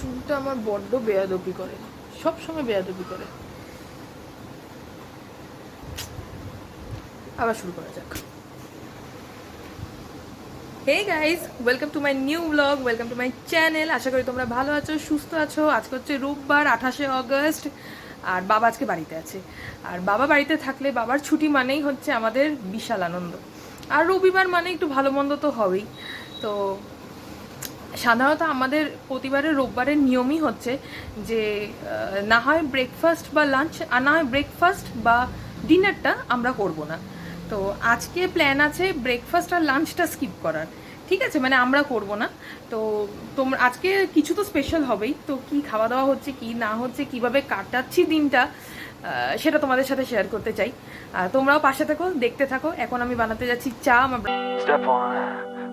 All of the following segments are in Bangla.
চুলটা আমার বড্ড বেয়াদবি করে। সব সময় বেয়াদবি করে। আবার শুরু করা যাক। Hey guys welcome to my new blog welcome to my channel আশা করি তোমরা ভালো আছো, সুস্থ আছো। আজকে হচ্ছে রোববার, আঠাশে অগস্ট আর বাবা আজকে বাড়িতে আছে। আর বাবা বাড়িতে থাকলে বাবার ছুটি মানেই হচ্ছে আমাদের বিশাল আনন্দ। আর রবিবার মানে একটু ভালো মন্দ তো হবেই। তো সাধারণত আমাদের প্রতিবারের রোববারের নিয়মই হচ্ছে যে না হয় ব্রেকফাস্ট বা লাঞ্চ আর না হয় ব্রেকফাস্ট বা ডিনারটা আমরা করব না। তো আজকে প্ল্যান আছে ব্রেকফাস্ট আর লাঞ্চটা স্কিপ করার। ঠিক আছে? মানে আমরা করব না। তো তোমরা আজকে কিছু তো স্পেশাল হবেই। তো কি খাওয়া দাওয়া হচ্ছে, কি না হচ্ছে, কীভাবে কাটাচ্ছি দিনটা সেটা তোমাদের সাথে শেয়ার করতে চাই। তোমরাও পাশে থাকো, দেখতে থাকো। এখন আমি বানাতে যাচ্ছি চা, আমার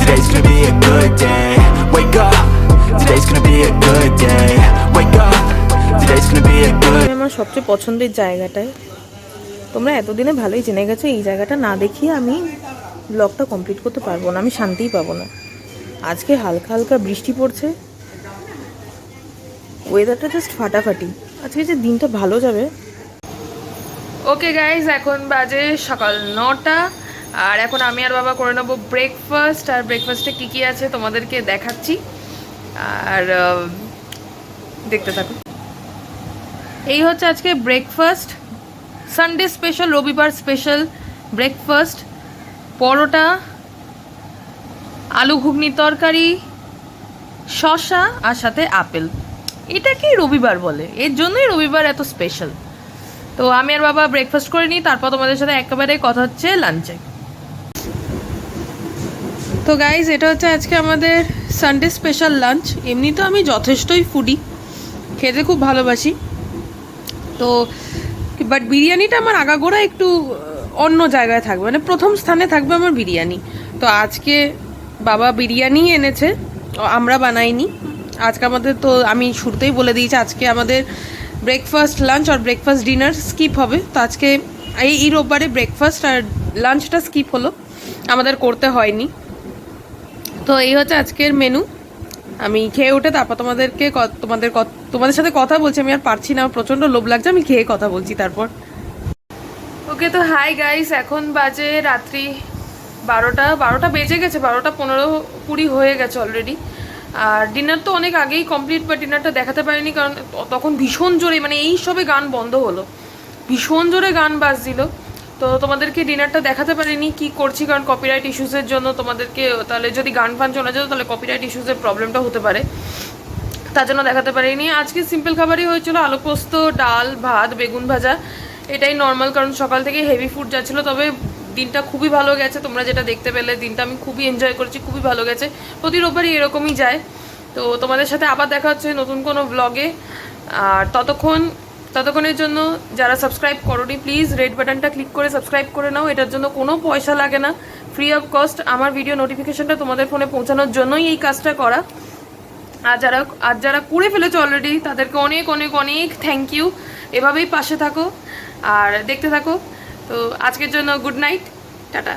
today's gonna be a good day. Wake up, today's gonna be a good day. Wake up, today's gonna be a good আমি আমার সবচেয়ে পছন্দের জায়গাটায়। তোমরা এতদিনে ভালোই জেনে গেছো এই জায়গাটা না দেখিয়ে আমি ব্লগটা কমপ্লিট করতে পারব না আমি শান্তিই পাবো না। আজকে হালকা হালকা বৃষ্টি পড়ছে। ওয়েদারটা জাস্ট ফাটাফাটি। আজকে যে দিনটা ভালো যাবে। ওকে গাইজ এখন বাজে সকাল নটা। আর এখন আমি আর বাবা করে নেব ব্রেকফাস্ট আর ব্রেকফাস্টে কী কী আছে তোমাদেরকে দেখাচ্ছি। আর দেখতে থাকো। এই হচ্ছে আজকে ব্রেকফাস্ট সানডে স্পেশাল রবিবার স্পেশাল ব্রেকফাস্ট পরোটা, আলু ঘুগনি তরকারি, শসা, আর সাথে আপেল। এটাকেই রবিবার বলে? এর জন্যই রবিবার এত স্পেশাল তো আমি আর বাবা ব্রেকফাস্ট করে নিই, তারপর তোমাদের সাথে একেবারে কথা হচ্ছে লাঞ্চে তো গাইজ এটা হচ্ছে আজকে আমাদের সানডে স্পেশাল লাঞ্চ এমনি তো আমি যথেষ্টই ফুডি খেতে খুব ভালোবাসি। তো বাট বিরিয়ানিটা আমার আগাগোড়া একটু অন্য জায়গায় থাকবে। মানে প্রথম স্থানে থাকবে আমার বিরিয়ানি। তো আজকে বাবা বিরিয়ানি এনেছে আমরা বানাইনি। আজকে আমাদের তো, আমি শুরুতেই বলে দিয়েছি, আজকে আমাদের ব্রেকফাস্ট লাঞ্চ আর ব্রেকফাস্ট ডিনার স্কিপ হবে। তো আজকে এই রোববারে ব্রেকফাস্ট আর লাঞ্চটা স্কিপ হলো। আমাদের করতে হয়নি। তো এই হচ্ছে আজকের মেনু আমি খেয়ে উঠে তারপর তোমাদেরকে তোমাদের তোমাদের সাথে কথা বলছি। আমি আর পারছি না প্রচণ্ড লোভ লাগছে, আমি খেয়ে কথা বলছি তারপর। ওকে, তো হাই গাইস এখন বাজে রাত্রি বারোটা বারোটা বেজে গেছে, বারোটা পনেরো কুড়ি হয়ে গেছে অলরেডি আর ডিনার তো অনেক আগেই কমপ্লিট বা ডিনারটা দেখাতে পারিনি, কারণ তখন ভীষণ জোরে মানে এই সবে গান বন্ধ হলো। ভীষণ জোরে গান বাজছিল। তো তোমাদেরকে ডিনারটা দেখাতে পারিনি কি করছি, কারণ কপিরাইট ইস্যুসের জন্য তোমাদেরকে, তাহলে যদি গান ফান শোনা যেত, তাহলে কপিরাইট ইস্যুসের প্রবলেমটা হতে পারে। তার জন্য দেখাতে পারিনি। আজকে সিম্পল খাবারই হয়েছিল, আলু পোস্ত, ডাল, ভাত, বেগুন ভাজা। এটাই নর্মাল কারণ সকাল থেকে হেভি ফুড যাচ্ছিল, তবে দিনটা খুবই ভালো গেছে। তোমরা যেটা দেখতে পেলে, দিনটা আমি খুবই এনজয় করেছি, খুবই ভালো গেছে। প্রতি রোববারই এরকমই যায়। তো তোমাদের সাথে আবার দেখা হচ্ছে নতুন কোনো ব্লগে আর ততক্ষণ ততক্ষণের জন্য যারা সাবস্ক্রাইব করোনি প্লিজ রেড বাটনটা ক্লিক করে সাবস্ক্রাইব করে নাও। এটার জন্য কোনো পয়সা লাগে না। ফ্রি অফ কস্ট আমার ভিডিও নোটিফিকেশনটা তোমাদের ফোনে পৌঁছানোর জন্যই এই কাজটা করা। আর যারা আর যারা করে ফেলেছো অলরেডি তাদেরকে অনেক অনেক অনেক থ্যাংক ইউ এভাবেই পাশে থাকো। আর দেখতে থাকো। তো আজকের জন্য গুড নাইট টাটা।